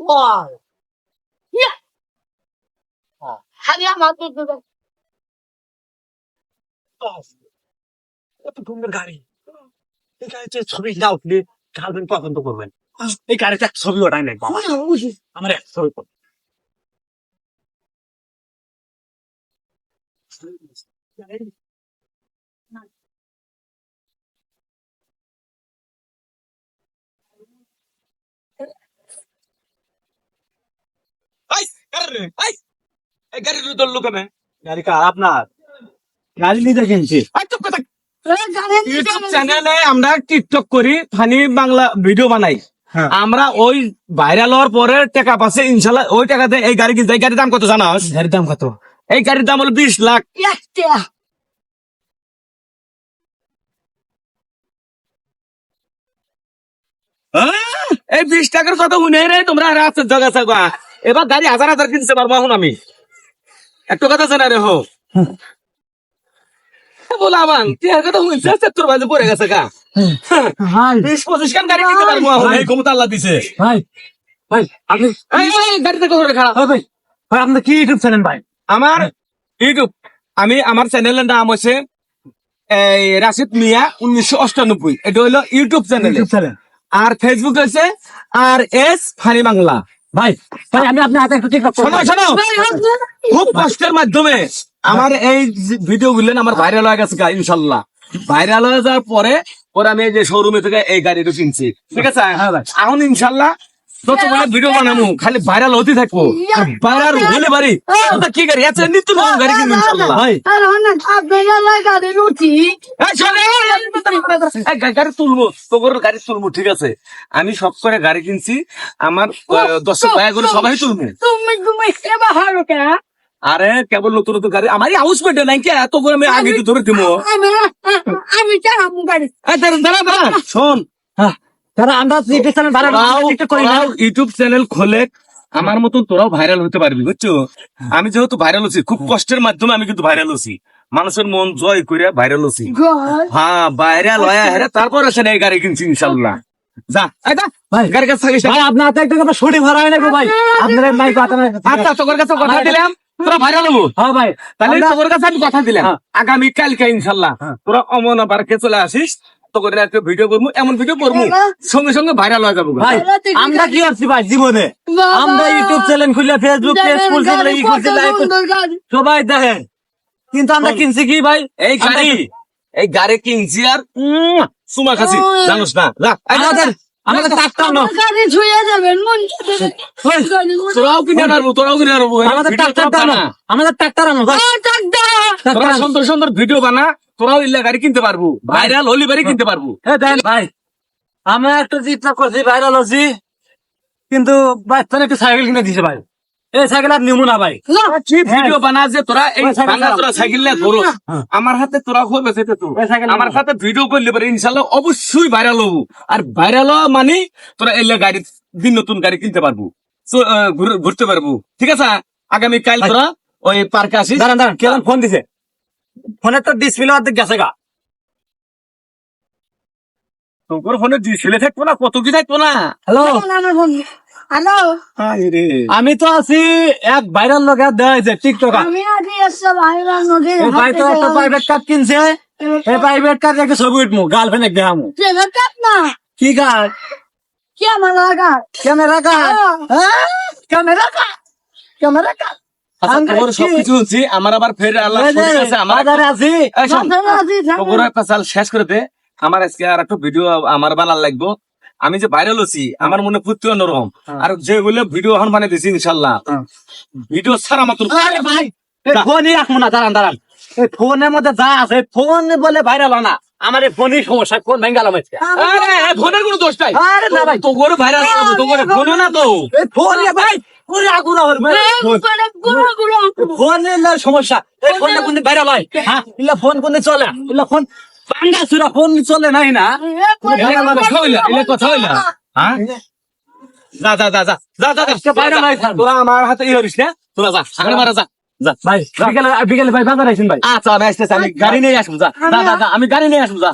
Wow. Yeah. Hadi ama dur dur. dur. কত সুন্দর গাড়ি এই গাড়িতে ছবি না উঠলে গার্লফ্রেন্ড পছন্দ করবেন এই গাড়িতে এক ছবি ওঠাই নাই বাবা আমার এক ছবি। গাড়ি কার? আপনার? গাড়ি নিতে কিনছি। ইউটিউব চ্যানেলে আমরা টিকটক করি ফানি বাংলা ভিডিও বানাই। হ্যাঁ। আমরা ওই ভাইরাল হওয়ার পরে টাকা পাচ্ছে ইনশাল্লাহ ওই টাকাতে এই গাড়ি কিনতে এই গাড়ির দাম কত জানাস? গাড়ির দাম কত? এই গাড়ির দাম হলো বিশ লাখ. হ্যাঁ? এই বিশ টাকার কথা শুনে রে তোমরা রাস্তা জায়গা থাকবা। এবার গাড়ি হাজার হাজার কিনতে পারব এখন আমি। একটু কথা জানা রে হো। বলা আবান কথা শুনছিস তোর বাজে পড়ে গেছে গা। বিশ পঁচিশ খান গাড়ি কিনতে পারব এখন। এই ক্ষমতা আল্লাহ দিছে। ভাই। ভাই আপনি এই, এই, গাড়িতে কত খারাপ ভাই ভাই ভাই আপনার কি ইউটিউব চ্যানেল ভাই? আমার ইউটিউব আমি আমার চ্যানেলের নাম হচ্ছে এই রাশিদ মিয়া উনিশশো অষ্টানব্বই। এটা হলো ইউটিউব চ্যানেল। YouTube channel. আর ফেসবুক হচ্ছে আর এস ফানি বাংলা। ভাই ভাই আমি আপনার হাতে একটু টিকটক শোনো শোনো। খুব কষ্টের মাধ্যমে আমার এই ভিডিও গুলেন আমার ভাইরাল হয়ে গেছে ইনশাল্লাহ। ভাইরাল হয়ে যাওয়ার পরে পরে আমি এই যে শোরুমে থেকে এই গাড়িটা কিনছি। ঠিক আছে? হ্যাঁ ভাই। এখন ইনশাল্লাহ যত ভিডিও বানাবো খালি ভাইরাল হতে থাকব। ভাইরাল হলে বাড়ি। কি গাড়ি? আছে নিত্য নতুন গাড়ি কিনবো ভাই তুলবো তোর গাড়ি তুলবো ঠিক আছে? আমি সব করে গাড়ি কিনছি আমার দশ টাকা করে সবাই তুলবো। তুমি তুমি এবার হারো কে? আরে কেবল নতুন নতুন গাড়ি আমারই হাউস পেটে নাই কে? এত করে আমি আগে ধরে দিব আমি গাড়ি দাঁড়া দাঁড়া শোন। হ্যাঁ। তারা আমরা ইউটিউব চ্যানেল ভাড়া করি না। ইউটিউব চ্যানেল খোলে আমার মতন তোরাও ভাইরাল হতে পারবি বুঝছ? আমি যেহেতু ভাইরাল হচ্ছি খুব কষ্টের মাধ্যমে আমি কিন্তু ভাইরাল হচ্ছি মানুষের মন জয় করে ভাইরাল হচ্ছি হ্যাঁ ভাইরাল হয়ে হেরে তারপর আসে এই গাড়ি কিনছি ইনশাল্লাহ যা। ভাই গাড়ি কাছে থাকিস না। ভাই আপনার হাতে একটা ছুটি ভাড়া হয় না গো ভাই। আপনার নাই কথা নাই আচ্ছা তোর কাছে কথা দিলাম তোরা ভাইরাল হব। হ্যাঁ ভাই। তাহলে তোর কাছে আমি কথা দিলাম। হ্যাঁ। আগামী কালকে ইনশাল্লাহ হ্যাঁ। তোরা অমন পার্কে চলে আসিস? তোকে একটা ভিডিও করব এমন ভিডিও করব। সঙ্গে সঙ্গে ভাইরাল হয়ে যাব ভাই আমরা কি করছি ভাই জীবনে? আমরা ইউটিউব চ্যানেল খুলে ফেসবুক পেজ খুলছি ই করছি লাইক সবাই দেখেন। কিন্তু আমরা কিনছি কি ভাই? এই গাড়ি এই গাড়ি কিনছি আর উম, সুমা খাসি। জানোস না? আমাদের আমাদের টাকটা না গাড়ি ছুঁয়ে যাবেন মন তোরাও কিনে আনব তোরাও কিনে আনব। আমাদের। আমাদের ট্রাক্টর আনো ভাই তোরা সুন্দর সুন্দর ভিডিও বানা তোরাও ইল্লা গাড়ি কিনতে পারব ভাইরাল হলি বাড়ি কিনতে পারব। হ্যাঁ দেন ভাই আমরা একটা জিতনা করছি ভাইরাল হচ্ছি কিন্তু বাচ্চা একটু সাইকেল কিনে দিছে ভাই। এই সাইকেল আর নিমু না ভাই। ভিডিও বানা যে তোরা এই সাইকেল তোরা সাইকেল নিয়ে ধরো। হ্যাঁ। আমার হাতে তোরা করবে সেটা তো আমার সাথে ভিডিও করলে পারে ইনশাল্লাহ অবশ্যই ভাইরাল হব। আর ভাইরাল হওয়া মানে তোরা এলে গাড়ি দিন নতুন গাড়ি কিনতে পারব। ঘুরতে পারব। ঠিক আছে? আগামী কাল তোরা ওই পার্কে আসিস। দাঁড়ান দাঁড়ান কেমন ফোন দিছে? ফোনের তো ডিসপ্লে অর্ধেক গেছে গা। তোর ফোনে ডিসপ্লে থাকব না কত কি থাকব না? হ্যালো হ্যালো আমি তো আছি এক ভাইরাল লোক দেয় টিকটক আমি আছি এসব ভাইরাল নদী ভাই তো একটা প্রাইভেট কার কিনছে? এই প্রাইভেট কার একটা ছবি উঠমু গার্লফ্রেন্ড দেখামু না? কি কার কে আমার লাগা ক্যামেরা কার ক্যামেরা কার ক্যামেরা কার আচ্ছা, আমার আবার ফের আল্লাহ শেষ করে দে। আমার আজকে আর একটা ভিডিও আমার বানার লাগবো। আমি যে ভাইরাল হচ্ছি আমার মনে ফুর্তি অন্যরকম হ্যাঁ। আর যেগুলো ভিডিও এখন বানিয়ে দিছি ইনশাল্লাহ। হ্যাঁ। ভিডিও ছাড়া মাত্র ভাই ফোনই রাখব না দাঁড়ান দাঁড়ান। এই ফোনের মধ্যে যা আছে ফোন বলে ভাইরাল না। আমার এই ফোনই সমস্যা ফোনের কোনো দোষ নাই। আরে না ভাই। তো করে ভাইরাল করব তো করে ফোনও না তো। এই ফোন ভাই পুরো আগুন হবে গুলো গুলো ফোনের না সমস্যা। এই ফোনটা কোন ভাইরাল হয়। হ্যাঁ ইলা ফোন কোন চলে? ইলা ফোন পাঙ্গা সুরা ফোন চলে নাই না? এলে কথা হইলা এলে কথা হইলা। হ্যাঁ? যা যা যা যা যা যা আজকে ভাইরাল হয় স্যার। তোরা আমার হাতে ইয়ে হরিস না? তোরা যা সামনে মারা যা যা। ভাই বিকেলে বিকেলে ভাই বাজার আইছেন ভাই। আচ্ছা আমি আসতেছি আমি গাড়ি নিয়ে আসব যা। যা যা, যা আমি গাড়ি নিয়ে আসব যা।